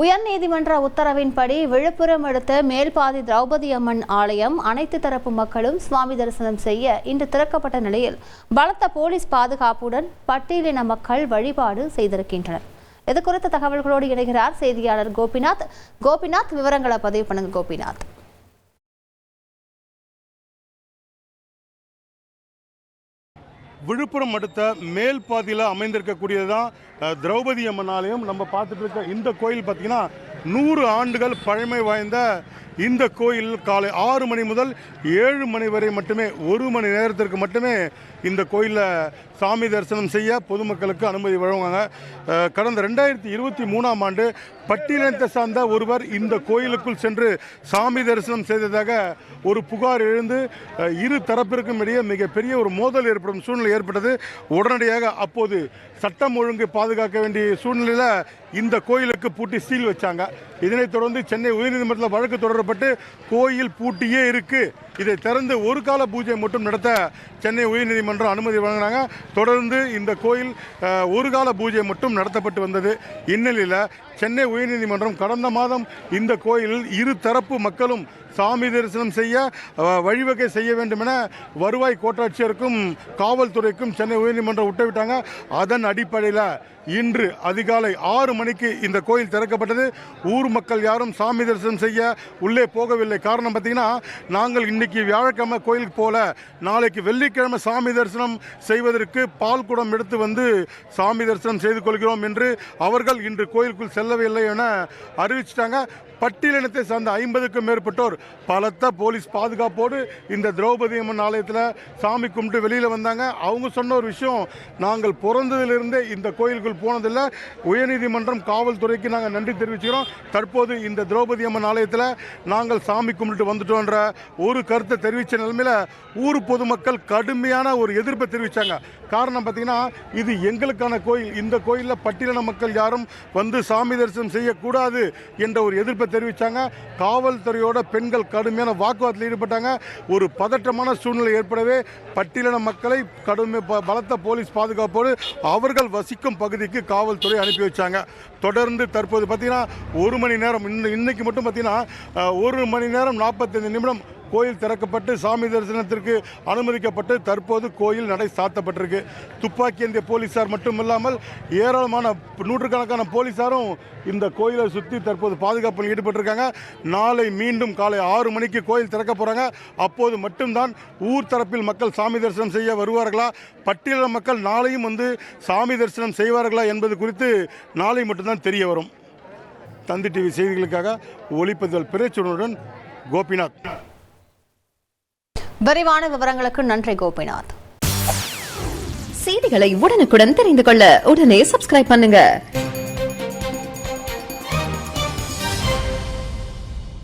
உயர்நீதிமன்ற உத்தரவின்படி விழுப்புரம் அடுத்த மேல்பாதி திரௌபதி அம்மன் ஆலயம் அனைத்து தரப்பு மக்களும் சுவாமி தரிசனம் செய்ய இன்று திறக்கப்பட்ட நிலையில் பலத்த போலீஸ் பாதுகாப்புடன் பட்டியலின மக்கள் வழிபாடு செய்திருக்கின்றனர். இது குறித்த தகவல்களோடு இணைகிறார் செய்தியாளர் கோபிநாத். கோபிநாத் விவரங்களை பதிவு பண்ணுங்க கோபிநாத். விழுப்புரம் அடுத்த மேல் பாதியில் அமைந்திருக்கக்கூடியது தான் திரௌபதி அம்மன் ஆலயம் நம்ம பார்த்துட்டு இருக்க இந்த கோயில் பார்த்தீங்கன்னா நூறு ஆண்டுகள் பழமை வாய்ந்த இந்த கோயில் காலை ஆறு மணி முதல் ஏழு மணி வரை மட்டுமே ஒரு மணி நேரத்திற்கு மட்டுமே இந்த கோயிலில் சாமி தரிசனம் செய்ய பொதுமக்களுக்கு அனுமதி வழங்குவாங்க. கடந்த ரெண்டாயிரத்தி இருபத்தி மூணாம் ஆண்டு பட்டியலினத்தை சார்ந்த ஒருவர் இந்த கோயிலுக்குள் சென்று சாமி தரிசனம் செய்ததாக ஒரு புகார் எழுந்து இரு தரப்பிற்கும் இடையே மிகப்பெரிய ஒரு மோதல் ஏற்படும் சூழ்நிலை ஏற்பட்டது. உடனடியாக அப்போது சட்டம் ஒழுங்கு பாதுகாக்க வேண்டிய சூழ்நிலையில் இந்த கோயிலுக்கு பூட்டி சீல் வச்சாங்க. இதனைத் தொடர்ந்து சென்னை உயர்நீதிமன்றத்தில் வழக்கு தொடரப்பட்டு கோயில் பூட்டியே இருக்கு. இதை திறந்து ஒரு கால பூஜை மட்டும் நடத்த சென்னை உயர்நீதிமன்றம் அனுமதி வழங்கினாங்க. தொடர்ந்து இந்த கோயில் ஒரு கால பூஜை மட்டும் நடத்தப்பட்டு வந்தது. இந்நிலையில் சென்னை உயர்நீதிமன்றம் கடந்த மாதம் இந்த கோயிலில் இரு தரப்பு மக்களும் சாமி தரிசனம் செய்ய வழிவகை செய்ய வேண்டும் என வருவாய் கோட்டாட்சியருக்கும் காவல்துறைக்கும் சென்னை உயர்நீதிமன்றம் உத்தரவிட்டாங்க. அதன் அடிப்படையில் இன்று அதிகாலை ஆறு மணிக்கு இந்த கோயில் திறக்கப்பட்டது. ஊர் மக்கள் யாரும் சாமி தரிசனம் செய்ய உள்ளே போகவில்லை. காரணம் பார்த்தீங்கன்னா நாங்கள் இன்னைக்கு இன்னைக்கு வியாழக்கிழமை கோயிலுக்கு போல நாளைக்கு வெள்ளிக்கிழமை சாமி தரிசனம் செய்வதற்கு பால் குடம் எடுத்து வந்து சாமி தரிசனம் செய்து கொள்கிறோம் என்று அவர்கள் இன்று கோயிலுக்குள் செல்லவில்லை என அறிவிச்சிட்டாங்க. பட்டியலினத்தை சார்ந்த ஐம்பதுக்கும் மேற்பட்டோர் பலத்த போலீஸ் பாதுகாப்போடு இந்த திரௌபதி அம்மன் ஆலயத்தில் சாமி கும்பிட்டு வெளியில் வந்தாங்க. அவங்க சொன்ன ஒரு விஷயம் நாங்கள் பிறந்ததிலிருந்தே இந்த கோயிலுக்குள் போனதில்லை. உயர்நீதிமன்றம் காவல்துறைக்கு நாங்கள் நன்றி தெரிவிச்சுக்கிறோம். தற்போது இந்த திரௌபதி அம்மன் ஆலயத்தில் நாங்கள் சாமி கும்பிட்டு வந்துட்டோன்ற ஒரு கருத்தை தெரிவித்த நிலைமையில் ஊர் பொதுமக்கள் கடுமையான ஒரு எதிர்ப்பை தெரிவித்தாங்க காரணம் பார்த்தீங்கன்னா இது எங்களுக்கான கோயில். இந்த கோயிலில் பட்டியலின மக்கள் யாரும் வந்து சாமி தரிசனம் செய்யக்கூடாது என்ற ஒரு எதிர்ப்பை தெரிவித்தாங்க காவல்துறையோட பெண்கள் கடுமையான வாக்குவாதத்தில் ஈடுபட்டாங்க. ஒரு பதற்றமான சூழ்நிலை ஏற்படவே பட்டியலின மக்களை கடுமை ப- பலத்த போலீஸ் பாதுகாப்போடு அவர்கள் வசிக்கும் பகுதிக்கு காவல்துறை அனுப்பி வச்சாங்க. தொடர்ந்து தற்போது பார்த்தீங்கன்னா ஒரு மணி நேரம் இன்னைக்கு மட்டும் பார்த்தீங்கன்னா ஒரு மணி நேரம் நாற்பத்தைந்து நிமிடம் கோயில் திறக்கப்பட்டு சாமி தரிசனத்திற்கு அனுமதிக்கப்பட்டு தற்போது கோயில் நடை சாத்தப்பட்டிருக்கு. துப்பாக்கி ஏந்திய போலீசார் மட்டும் இல்லாமல் ஏராளமான நூற்றுக்கணக்கான போலீசாரும் இந்த கோயிலை சுற்றி தற்போது பாதுகாப்பில் ஈடுபட்டிருக்காங்க. நாளை மீண்டும் காலை ஆறு மணிக்கு கோயில் திறக்க போகிறாங்க அப்போது மட்டும்தான் ஊர் தரப்பில் மக்கள் சாமி தரிசனம் செய்ய வருவார்களா? பட்டியல மக்கள் நாளையும் வந்து சாமி தரிசனம் செய்வார்களா என்பது குறித்து நாளை மட்டும்தான் தெரிய வரும். தந்தி டிவி செய்திகளுக்காக ஒளிப்பதிவல் பிரச்சுடனுடன் கோபிநாத். விரிவான விவரங்களுக்கு நன்றி கோபிநாத். செய்திகளை உடனுக்குடன் தெரிந்து கொள்ள உடனே சப்ஸ்கிரைப் பண்ணுங்க.